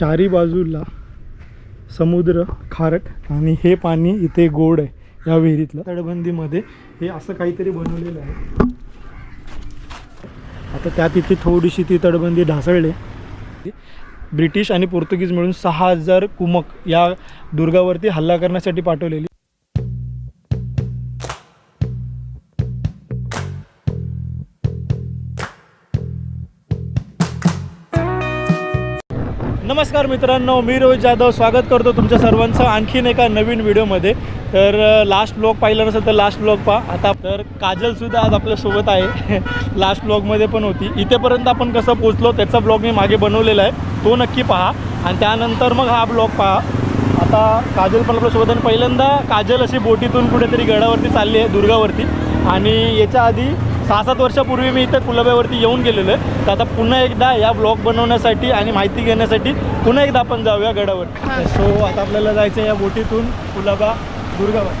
चारी बाजूला समुद्र खारट आणि हे पाणी इथे गोड आहे या विहिरीतलं. तटबंदीमध्ये हे असं काहीतरी बनवलेलं आहे. आता त्यात इथे थोडीशी ती तटबंदी ढासळली. ब्रिटिश आणि पोर्तुगीज मिळून सहा हजार कुमक या दुर्गावरती हल्ला करण्यासाठी पाठवलेली. नमस्कार मित्रांनो मी रोहित जाधव. स्वागत करतो तुमच्या सर्वांचं आणखीन एका नवीन व्हिडिओमध्ये. तर लास्ट ब्लॉग पाहिलं नसेल तर लास्ट ब्लॉग पहा. आता तर काजलसुद्धा आज आपल्यासोबत आहे. लास्ट ब्लॉगमध्ये पण होती. इथेपर्यंत आपण कसं पोचलो त्याचा ब्लॉग मी मागे बनवलेला आहे. तो नक्की पहा. आणि त्यानंतर मग हा ब्लॉग पहा. आता काजल पण आपल्यासोबत आणि पहिल्यांदा काजल अशी बोटीतून कुठेतरी गडावरती चालली आहे दुर्गावरती. आणि याच्या आधी सहा सात वर्षापूर्वी मी इथं कुलाब्यावरती येऊन गेलेलो आहे. तर आता पुन्हा एकदा या ब्लॉग बनवण्यासाठी आणि माहिती घेण्यासाठी पुन्हा एकदा आपण जाऊया गडावर. सो आता आपल्याला जायचं आहे या बोटीतून कुलाबा दुर्गावर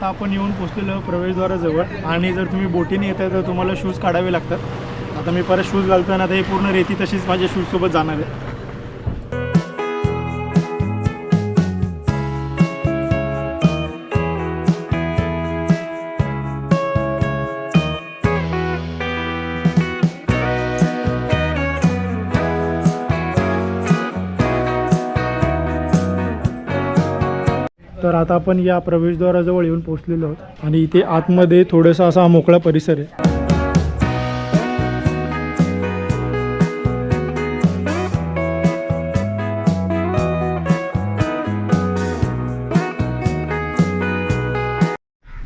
आता आपण येऊन पोचलेलो प्रवेशद्वाराजवळ. आणि जर तुम्ही बोटीने येत आहे तर तुम्हाला शूज काढावे लागतात. आता मी परत शूज घालतो आणि आता ही पूर्ण रेती तशीच माझ्या शूजसोबत जाणार आहे. तर आता आपण या प्रवेशद्वाराजवळ येऊन पोहोचलेलो आहोत. आणि इथे आतमध्ये थोडासा असा मोकळा परिसर आहे.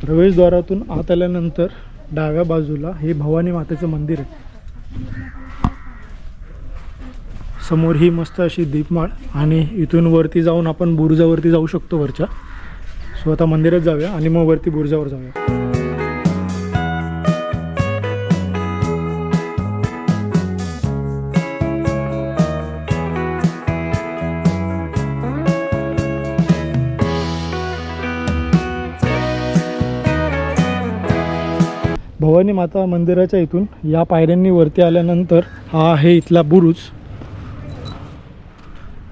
प्रवेशद्वारातून आत आल्यानंतर डाव्या बाजूला हे भवानी मातेचं मंदिर आहे. समोर ही मस्त अशी दीपमाळ आणि इथून वरती जाऊन आपण बुरुजावरती जाऊ शकतो वरच्या. सो आता मंदिरात जाऊया आणि मग वरती बुरुजावर जाऊया. भवानी माता मंदिराच्या इथून या पायऱ्यांनी वरती आल्यानंतर हा आहे इथला बुरुज.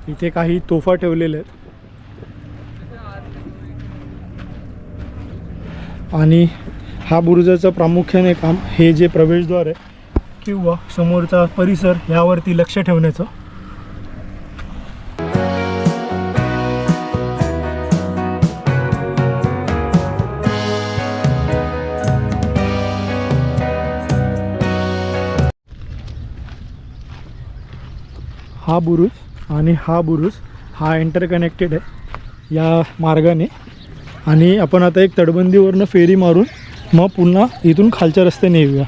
इथे काही तोफा ठेवलेल्या आहेत. आणि हा बुरुजाचं प्रामुख्याने काम हे जे प्रवेशद्वार आहे किंवा समोरचा परिसर यावरती लक्ष ठेवण्याचं. हा बुरुज आणि हा बुरुज हा इंटरकनेक्टेड आहे. या मार्गाने. आणि आपण आता एक तटबंदीवरनं फेरी मारून मग पुन्हा इथून खालच्या रस्त्याने येऊया.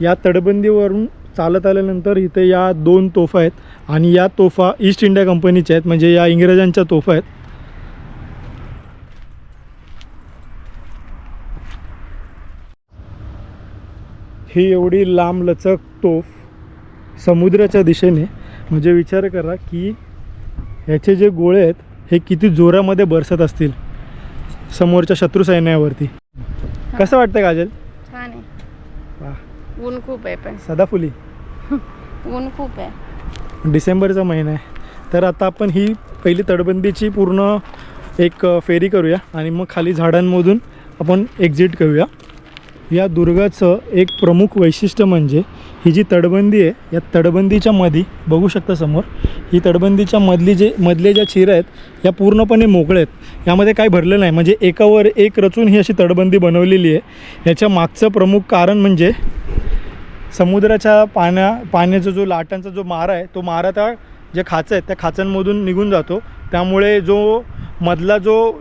या तटबंदीवरून चालत आल्यानंतर इथे या दोन तोफा आहेत. आणि या तोफा ईस्ट इंडिया कंपनीच्या आहेत. म्हणजे या इंग्रजांच्या तोफा आहेत. ही एवढी लांब लचक तोफ समुद्राच्या दिशेने म्हणजे विचार करा की ह्याचे जे गोळे आहेत हे किती जोरामध्ये बरसत असतील समोरच्या शत्रू सैन्यावरती. कसं वाटतं काजल? छान आहे. ऊन खूप आहे पण. सदाफुली. ऊन खूप आहे. डिसेंबरचा महिना आहे. तर आता आपण ही पहिली तटबंदीची पूर्ण एक फेरी करूया आणि मग खाली झाडांमधून आपण एक्झिट करूया. या दुर्गाचं एक प्रमुख वैशिष्ट्य म्हणजे ही जी तटबंदी आहे या तटबंदीच्या मधी बघू शकता समोर ही तटबंदीच्या मधली जे मधले ज्या चिरा आहेत या पूर्णपणे मोकळ्या आहेत. यामध्ये काय भरलेलं नाही. म्हणजे एकावर एक रचून ही अशी तटबंदी बनवलेली आहे. याच्या मागचं प्रमुख कारण म्हणजे समुद्राच्या पाण्या पाण्याचा जो लाटांचा जो मारा आहे तो मारा त्या ज्या खाचं आहेत त्या खाचांमधून निघून जातो. त्यामुळे जो मधला जो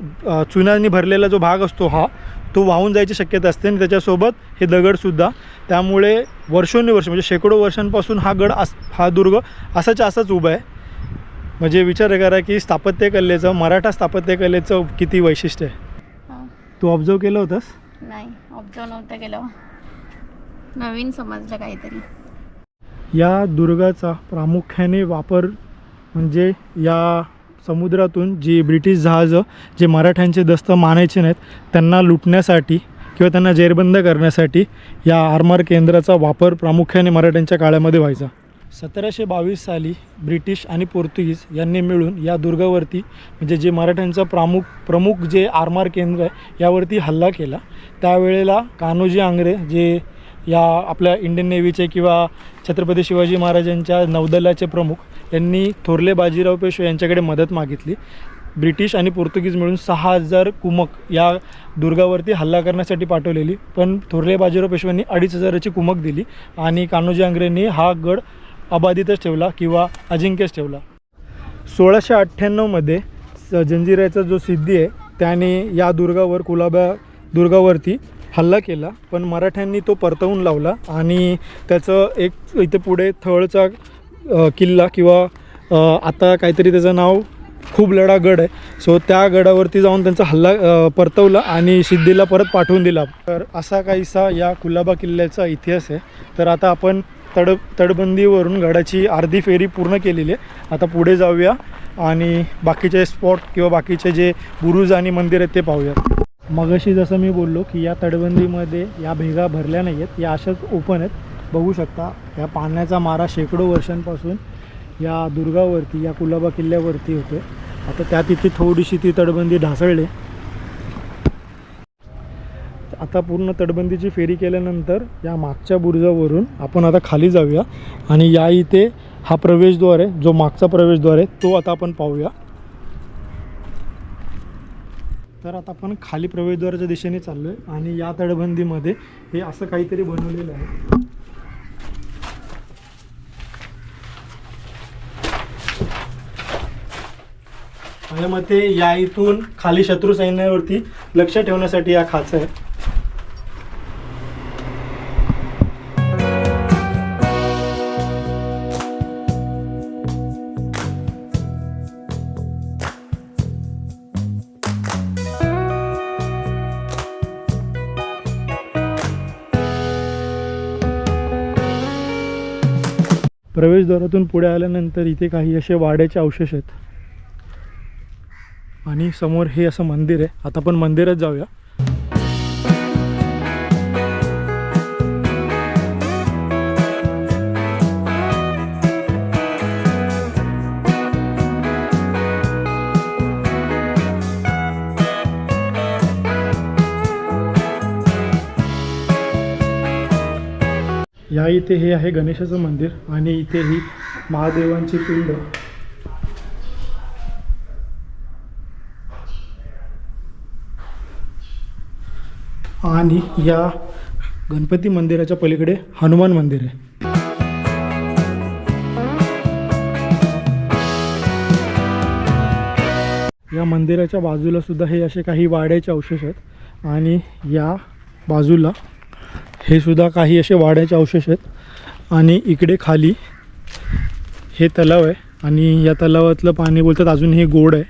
चुनाने भरलेला जो भाग असतो हा तो वाहून जायची शक्यता असते आणि त्याच्यासोबत हे दगडसुद्धा. त्यामुळे वर्षोन्निवर्ष म्हणजे शेकडो वर्षांपासून हा गड अस हा दुर्ग असाच असाच उभा आहे. म्हणजे विचार करा की स्थापत्यकलेचं मराठा स्थापत्यकलेचं किती वैशिष्ट्य आहे? हा. तू ऑब्झर्व केलं होतंस? नाही ऑब्झर्व नव्हतं केलं. नवीन समजलं काहीतरी. या दुर्गाचा प्रामुख्याने वापर म्हणजे या समुद्रातून जी ब्रिटिश जहाजं जे मराठ्यांचे दस्त मानायचे नाहीत त्यांना लुटण्यासाठी किंवा त्यांना जेरबंद करण्यासाठी या आरमार केंद्राचा वापर प्रामुख्याने मराठ्यांच्या काळामध्ये व्हायचा. सतराशे बावीस साली ब्रिटिश आणि पोर्तुगीज यांनी मिळून या दुर्गावरती म्हणजे जे मराठ्यांचं प्रामुख प्रमुख जे आरमार केंद्र आहे यावरती हल्ला केला. त्यावेळेला कान्होजी आंग्रे जे या आपल्या इंडियन नेव्हीचे किंवा छत्रपती शिवाजी महाराजांच्या नौदलाचे प्रमुख यांनी थोरले बाजीराव पेशवे यांच्याकडे मदत मागितली. ब्रिटिश आणि पोर्तुगीज मिळून सहा हजार कुमक या दुर्गावरती हल्ला करण्यासाठी पाठवलेली पण थोरले बाजीराव पेशव्यांनी अडीच हजाराची कुमक दिली आणि कान्होजी आंग्रेंनी हा गड अबाधितच ठेवला किंवा अजिंक्यच ठेवला. सोळाशे अठ्ठ्याण्णवमध्ये स जंजिऱ्याचा जो सिद्धी आहे त्याने या दुर्गावर कुलाबा दुर्गावरती हल्ला केला पण मराठ्यांनी तो परतवून लावला आणि त्याचं एक इथे पुढे थळचा किल्ला किंवा आता काहीतरी त्याचं नाव खूप लढा गड आहे. सो त्या गडावरती जाऊन त्यांचा हल्ला परतवला आणि सिद्धीला परत पाठवून दिला. तर असा काहीसा या कुलाबा किल्ल्याचा इतिहास आहे. तर आता आपण तड तडबंदीवरून गडाची अर्धी फेरी पूर्ण केलेली आहे. आता पुढे जाऊया आणि बाकीचे स्पॉट किंवा बाकीचे जे बुरुज आणि मंदिर आहेत ते पाहूया मगाशी जसं मी बोललो की या तटबंदीमध्ये या भेगा भरल्या नाही आहेत या अशाच ओपन आहेत. बघू शकता या पाण्याचा मारा शेकडो वर्षांपासून या दुर्गावरती या कुलाबा किल्ल्यावरती होते आता त्या तिथे थोडीशी ती तटबंदी ढासळली. आता पूर्ण तटबंदीची फेरी केल्यानंतर या मागच्या बुरुजावरून आपण आता खाली जाऊया आणि या इथे हा प्रवेशद्वार आहे जो मागचा प्रवेशद्वार आहे तो आता आपण पाहूया. तर आता आपण खाली प्रवेशद्वाराच्या दिशेने चाललो आहे आणि या तळबंदीमध्ये हे असं काहीतरी बनवलेलं आहे. माझ्या मते या इथून खाली शत्रू सैन्यावरती लक्ष ठेवण्यासाठी या खाच आहे. प्रवेशद्वारातून पुढे आल्यानंतर इथे काही असे वाड्याचे अवशेष आहेत. आणि समोर हे असं मंदिर आहे. आता आपण मंदिरात जाऊया. या इथे हे आहे गणेशाचं मंदिर आणि इथे ही महादेवांची पिंड. आणि या गणपती मंदिराच्या पलीकडे हनुमान मंदिर आहे. या मंदिराच्या बाजूला सुद्धा हे असे काही वाड्याचे अवशेष आहेत आणि या बाजूला हे सुद्धा काही असे वाड्याचे अवशेष आहेत. आणि इकडे खाली हे तलाव आहे. आणि या तलावातलं पाणी बोलतात अजून हे गोड आहे.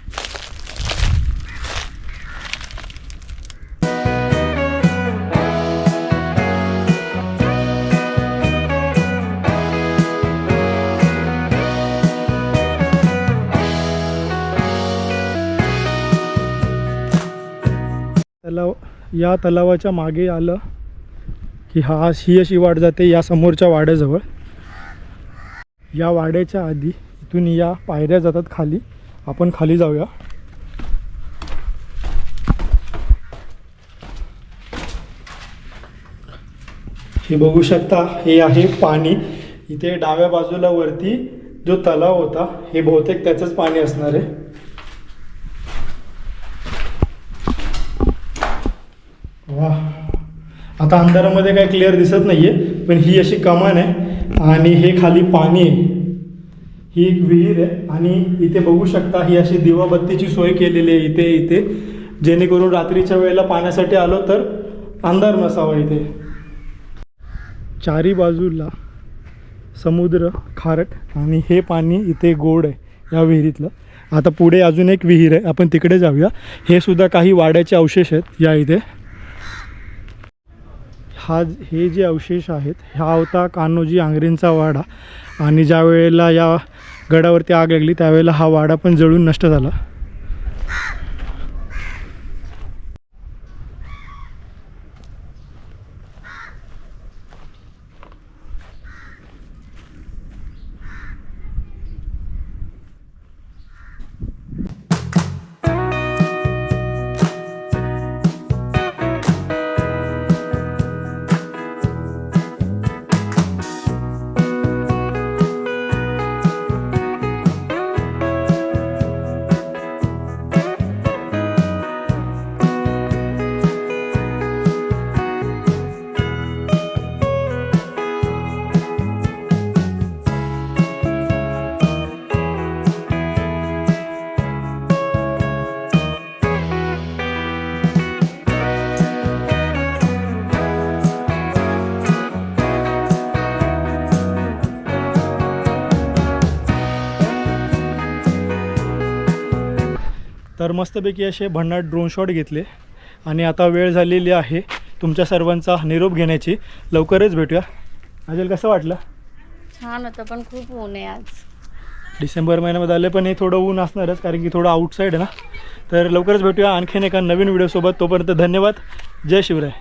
तलाव या तलावाच्या मागे आलं की हा ही अशी वाट जाते या समोरच्या वाड्याजवळ. या वाड्याच्या आधी इथून या पायऱ्या जातात खाली. आपण खाली जाऊया. हे बघू शकता हे आहे पाणी. इथे डाव्या बाजूला वरती जो तलाव होता हे बहुतेक त्याचंच पाणी असणार आहे. आता अंधारामध्ये काय क्लिअर दिसत नाही आहे पण ही अशी कमान आहे आणि हे खाली पाणी आहे. ही एक विहीर आहे आणि इथे बघू शकता ही अशी दिवाबत्तीची सोय केलेली आहे इथे इथे. जेणेकरून रात्रीच्या वेळेला पाण्यासाठी आलो तर अंधार नसावा इथे. चारी बाजूला समुद्र खारट आणि हे पाणी इथे गोड आहे या विहिरीतलं. आता पुढे अजून एक विहीर आहे आपण तिकडे जाऊया. हे सुद्धा काही वाड्याचे अवशेष आहेत या इथे. हा हे जे अवशेष आहेत हा होता कान्होजी आंग्रेंचा वाडा. आणि ज्या वेळेला या गडावरती आग लागली त्यावेळेला हा वाडा पण जळून नष्ट झाला. मस्तपैकी असे भन्नाट ड्रोन शॉट घेतले. आणि आता वेळ झालेली आहे तुमच्या सर्वांचा निरोप घेण्याची. लवकरच भेटूया. अजल कसं वाटलं? छान होतं पण खूप ऊन आहे आज. डिसेंबर महिन्यामध्ये आले पण हे थोडं ऊन असणारच कारण की थोडं आउटसाईड आहे ना. तर लवकरच भेटूया आणखीन एका नवीन व्हिडिओसोबत तोपर्यंत धन्यवाद. जय शिवराय.